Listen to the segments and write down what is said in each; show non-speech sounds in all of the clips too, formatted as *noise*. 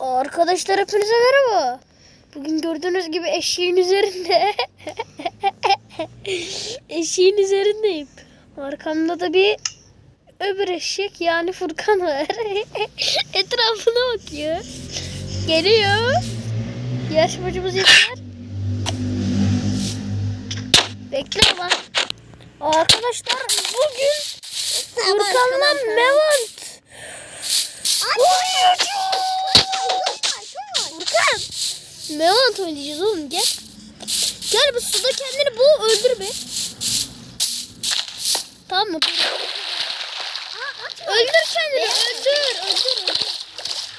Arkadaşlar hepinize merhaba. Bugün gördüğünüz gibi eşeğin üzerinde. *laughs* eşeğin üzerindeyim. Arkamda da bir öbür eşek yani Furkan var. *laughs* Etrafına bakıyor. Geliyor. Yarışmacımız yeter. Bekle ulan. Arkadaşlar bugün Furkan'la Mevant Furkan. Mevant oynayacağız oğlum gel. Gel bu suda kendini boğ öldür be. Tamam mı? Öldür kendini öldür öldür öldür.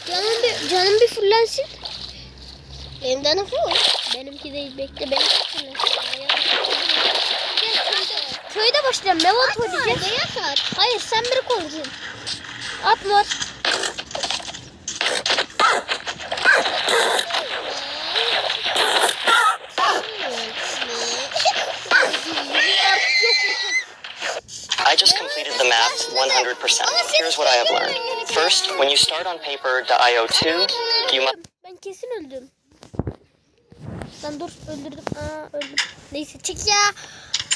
Canım bir, canım bir fullensin. Benim canım full. Benimki değil bekle benimki. Gel köyde, başlayalım. Mevant oynayacağız. Hayır sen biri olacaksın. At var. I just completed the math 100%. Here's what I have learned. First, when you start on paper.io2, you must Ben kesin öldüm. Lan dur öldürdüm. Aa öldüm. Neyse çık ya.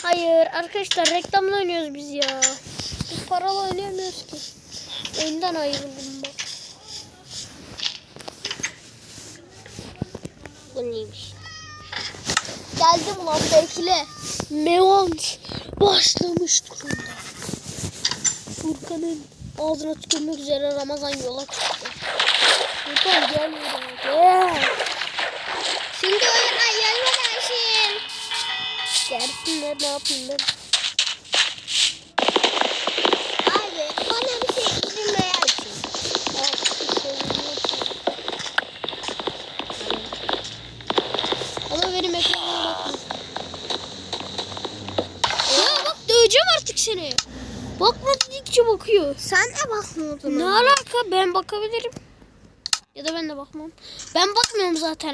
Hayır arkadaşlar reklamla oynuyoruz biz ya. Biz paralı oynayamıyoruz ki. Oyundan ayrıldım bak. Bu neymiş? Geldim ulan bekle. Mevant başlamış durumda. Furkan'ın ağzına tükürmek üzere Ramazan yola çıktı. Furkan gel gel. Şimdi oyuna yardım edersin. Gelsinler ne yapayım ben. Abi bana bir şey izin versin. Artık seviyorsun. Ama benim ekranıma bakma. Ya bak döveceğim artık seni. Bakma dedikçe bakıyor. Sen de bakmıyordun. Ne alaka? Ben bakabilirim. Ya da ben de bakmam. Ben bakmıyorum zaten.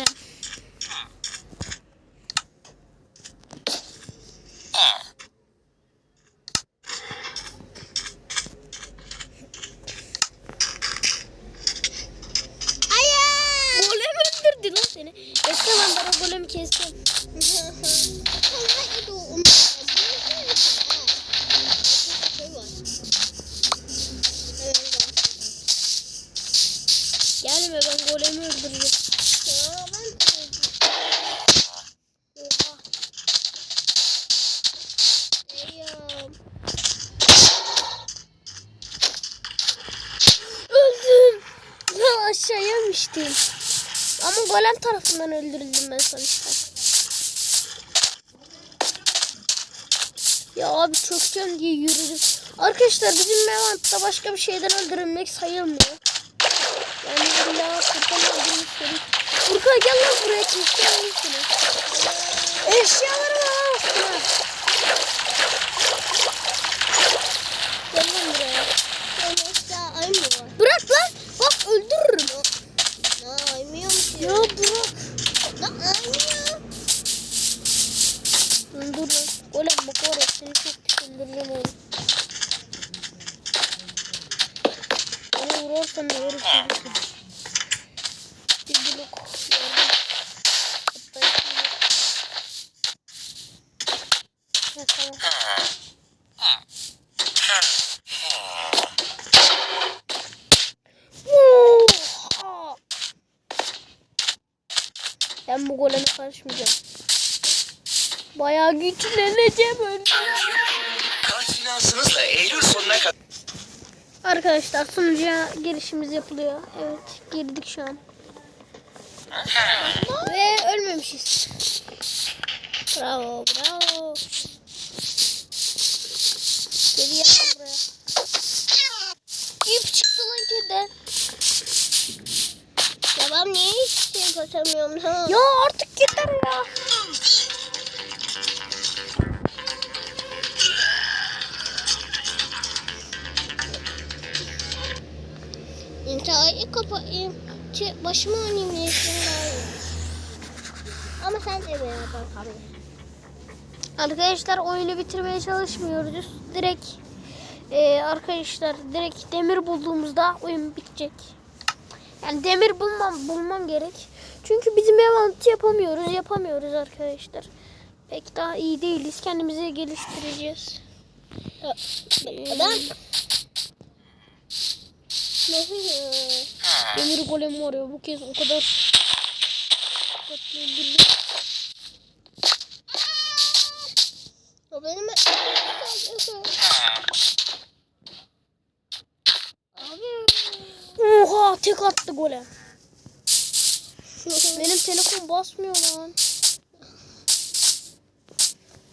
Hayır. *laughs* Gelme ben golemi öldüreceğim. Ya ben Oha. Eyvah. Öldüm. Ya aşağıya inmiştim. Ama golem tarafından öldürüldüm ben sonuçta. Ya abi çökeceğim diye yürüdüm. Arkadaşlar bizim Mevant'ta başka bir şeyden öldürülmek sayılmıyor. Yani illa Furkan öldürmüş dedik. Furkan gel lan buraya çekeceğim seni. Eşyaları var aslında. Gel lan buraya. Sonuçta ay mı var? Bırak lan. Bak öldürürüm. Ne aymıyormuş Ya ya. bırak. Ne aymıyor? Lan dur lan. Golem bak oraya seni çok pis öldürürüm oğlum. Bana vurarsan ne verir seni. Bir blok. yardım. Hatta iki blok. Oha! Ben bu goleme karışmayacağım. Bayağı güçleneceğim finansınızla Eylül sonuna kadar Arkadaşlar sunucuya girişimiz yapılıyor. Evet girdik şu an. Ve ölmemişiz. Bravo bravo. Geri yapalım buraya. İp çıktı lan kediden. Ben niye hiçbir şey kaçamıyorum ha? Ya artık yeter ya. İntihayı kapatayım. Çi- Başıma oynayayım. Ama sen de beraber kalın. Arkadaşlar oyunu bitirmeye çalışmıyoruz. Direkt e, arkadaşlar direkt demir bulduğumuzda oyun bitecek. Yani demir bulmam bulmam gerek. Çünkü bizim ev yapamıyoruz, yapamıyoruz arkadaşlar. Pek daha iyi değiliz. Kendimizi geliştireceğiz. Ben Nasıl ya? Demir golem var ya bu kez o kadar dikkatli öldürdüm. O benim Abi. Oha tek attı golem. Benim telefon basmıyor lan.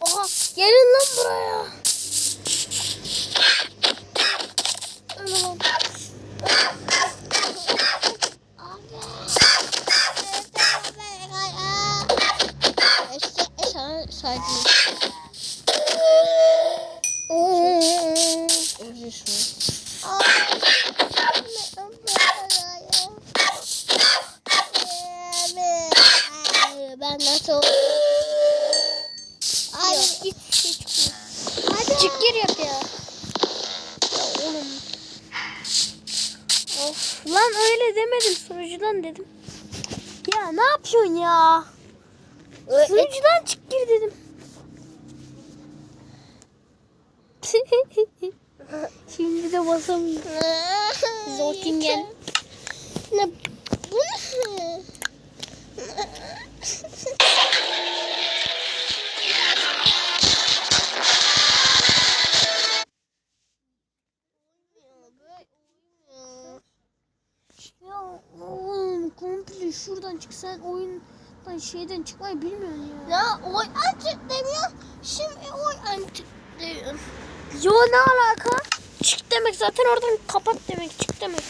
Oha gelin lan buraya. Öyle lan. Ben nasıl? Ay hiçbir şey çıkmıyor. Hadi. Çık gir yap ya. Ya oğlum. Of lan öyle demedim sunucudan dedim. Ya ne yapıyorsun ya? Sunucudan çık gir dedim. *laughs* Şimdi de basamıyorum. Zortingen. Ne? Bu ne? Şuradan çık sen oyundan şeyden çıkmayı bilmiyorsun ya. Ya oy açık demiyor. Şimdi oy açık diyor. Yo ne alaka? Çık demek zaten oradan kapat demek çık demek.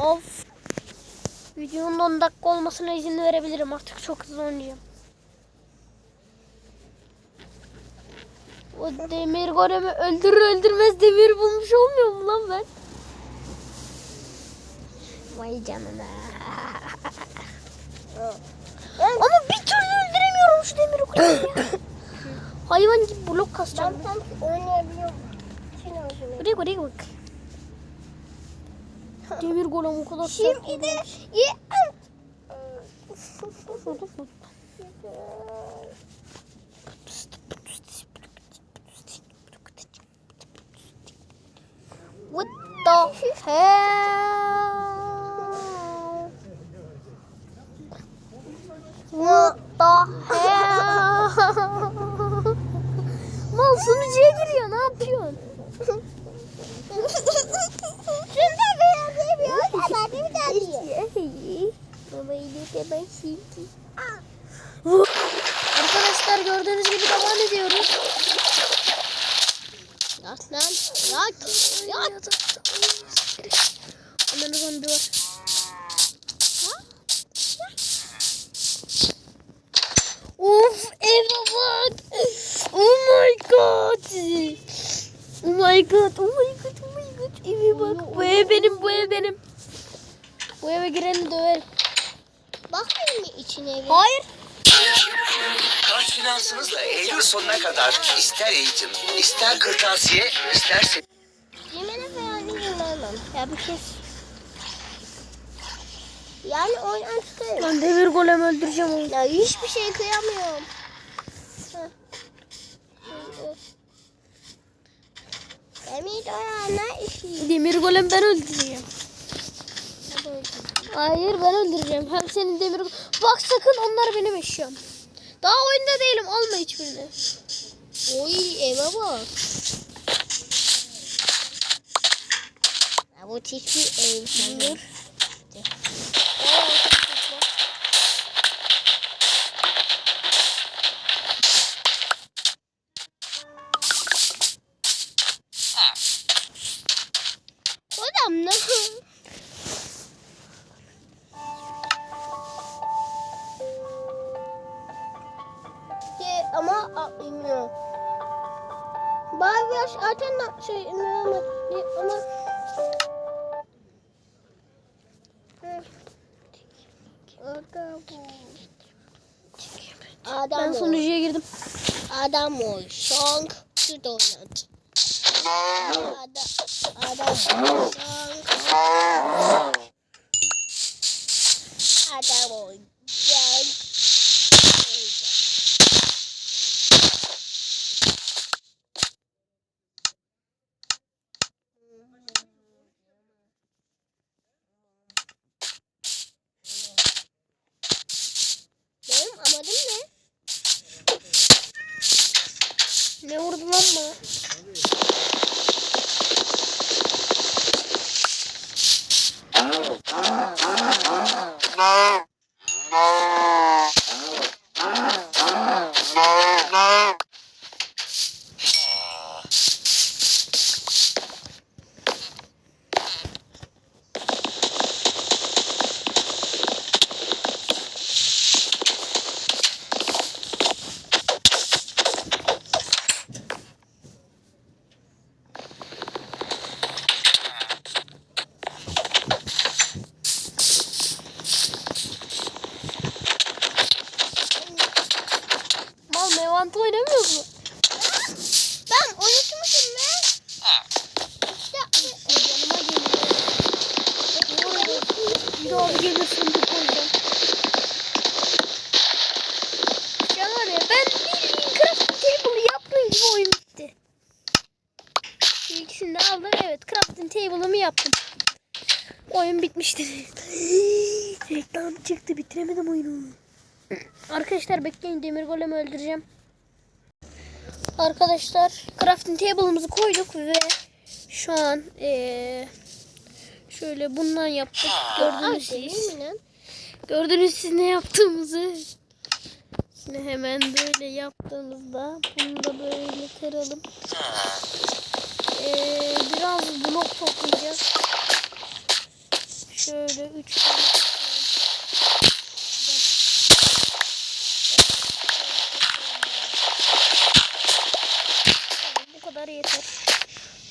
Of. Videonun 10 dakika olmasına izin verebilirim artık çok hızlı oynayacağım. O demir golemi öldürür öldürmez demir bulmuş olmuyor mu lan ben? Vay canına. *laughs* Ama bir türlü öldüremiyorum şu demir golemi ya. *coughs* Hayvan gibi blok kasacağım. Ben tam oynayabiliyorum. Buraya bak. Demir golem o kadar Şimdi de ye. What the hell? What the hell? Mal giriyor ne yapıyorsun? *laughs* my god. Oh my god. Oh my god. Eve bak. Bu ev benim. Bu ev benim. Bu eve gireni döverim. Bakmayın mı içine? gir? Hayır. Kart finansınızla Eylül sonuna kadar ister eğitim, ister kırtasiye, isterse falan inanmam. Ya bir kes. Yani oyun açtı. Ben demir golem öldüreceğim onu. Ya hiçbir şey kıyamıyorum. Heh. Demir ayağına işi. Demir golem ben öldüreceğim. Hayır ben öldüreceğim. Hem senin demir Bak sakın onlar benim eşyam. Daha oyunda değilim. Alma hiçbirini. Oy eve bak. Bu bir ev sanırım. Şey inanamadı ama. Adam Ben Adam ol. sunucuya girdim. Adam ol. Song şu donut. Adam, adam ol. Song. kadar oynayacağım. Benim amadım ne? Ne vurdu lan bana? Mal Mevant oynamıyor mu? Ben unutmuşum ben. İşte Yanıma geliyor. Bir daha gelirsin bir koyacağım. Ya var ya ben bildiğin crafting table yaptığım gibi oyun bitti. Şu ikisini de aldım. Evet crafting table'ımı yaptım. Oyun bitmiştir. Reklam çıktı bitiremedim oyunu. Arkadaşlar bekleyin demir golemi öldüreceğim. Arkadaşlar crafting table'ımızı koyduk ve şu an eee şöyle bundan yaptık. Gördünüz siz. Gördünüz siz ne yaptığımızı. Şimdi hemen böyle yaptığımızda bunu da böyle kıralım. Ee, biraz blok toplayacağız. Şöyle üç tane Tamam, Bu kadar yeter.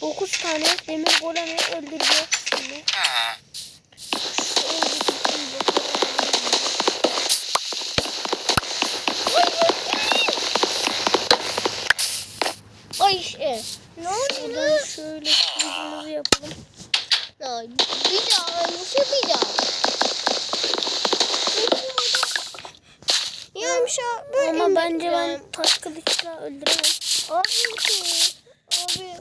9 tane demir golemi öldüreceğiz şimdi. Ay işte. Ne oldu Buradan lan? şöyle kılıcımızı yapalım. Ay, Bir daha bir daha? Ben Ama bence ben taş kılıçla öldüremem. Abi ki. Abi.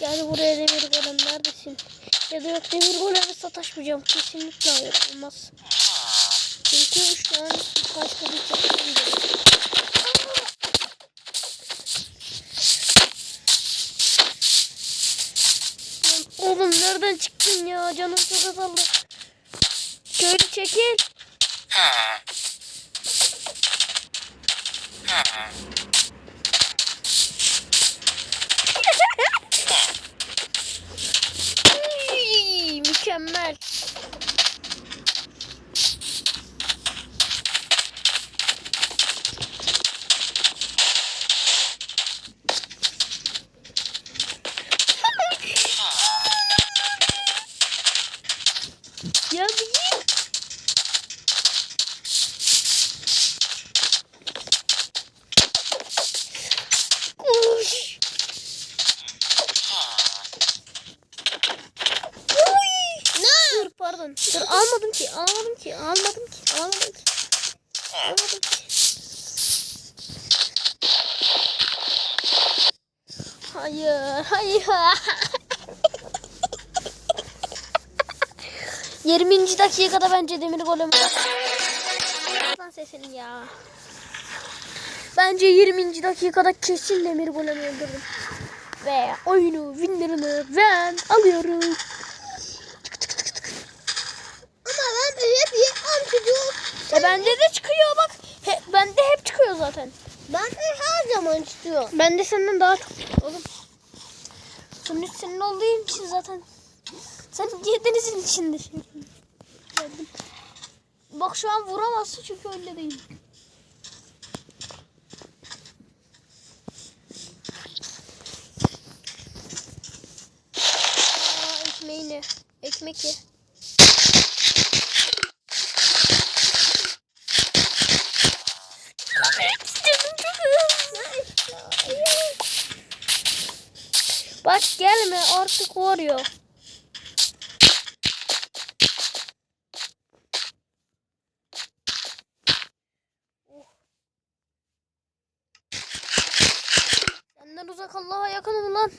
Gel buraya demir golem neredesin? Ya da yok demir goleme sataşmayacağım. Kesinlikle hayır olmaz. Oğlum nereden çıktın ya? Canım çok azaldı. Şöyle çekil. 20. dakikada bence demir golem. Lan sesini ya. Bence 20. dakikada kesin demir golem öldürdüm. Ve oyunu winner'ını ben alıyorum. Ama ben hep yapmam çocuğum. E bende de çıkıyor bak. He, bende hep çıkıyor zaten. Ben de her zaman istiyorum. Ben de senden daha çok Sonuç senin olduğun için zaten. Sen denizin içinde. Bak şu an vuramazsın çünkü öyle değil. ekmek ye. Bak artık varıyor. Senden uzak Allah'a yakınım lan.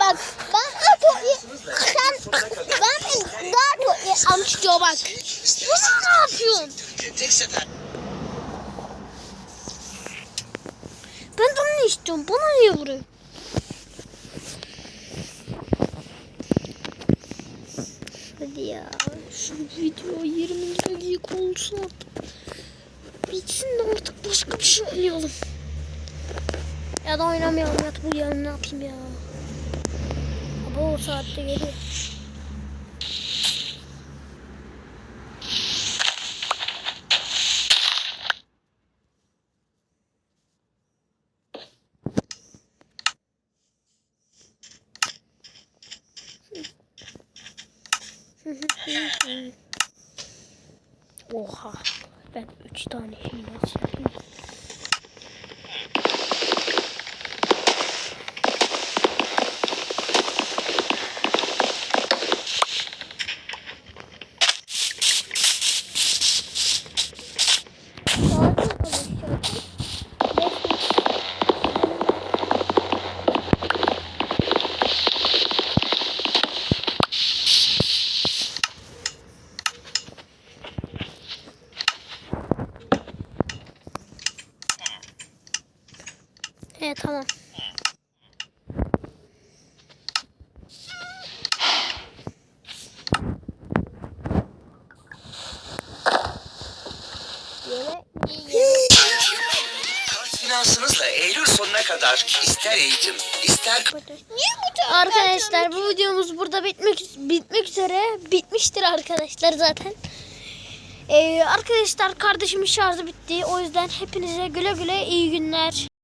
Bak ben daha çok iyi. Sen ben daha çok Bunu ne yapıyorsun? Tek sefer. Ben de onu istiyorum. Bana niye vuruyor? Hadi ya. Şu video 20 dakika olsun artık. Bitsin de artık başka bir şey oynayalım. Ya da oynamayalım ya bu yarın ne yapayım ya. O saatte geliyor. Oha. Ben 3 tane hile çekeyim. He tamam. Finansınızla Eylül sonuna kadar ister eğitim, ister Arkadaşlar bu videomuz burada bitmek bitmek üzere. Bitmiştir arkadaşlar zaten. Ee, arkadaşlar kardeşimin şarjı bitti. O yüzden hepinize güle güle iyi günler.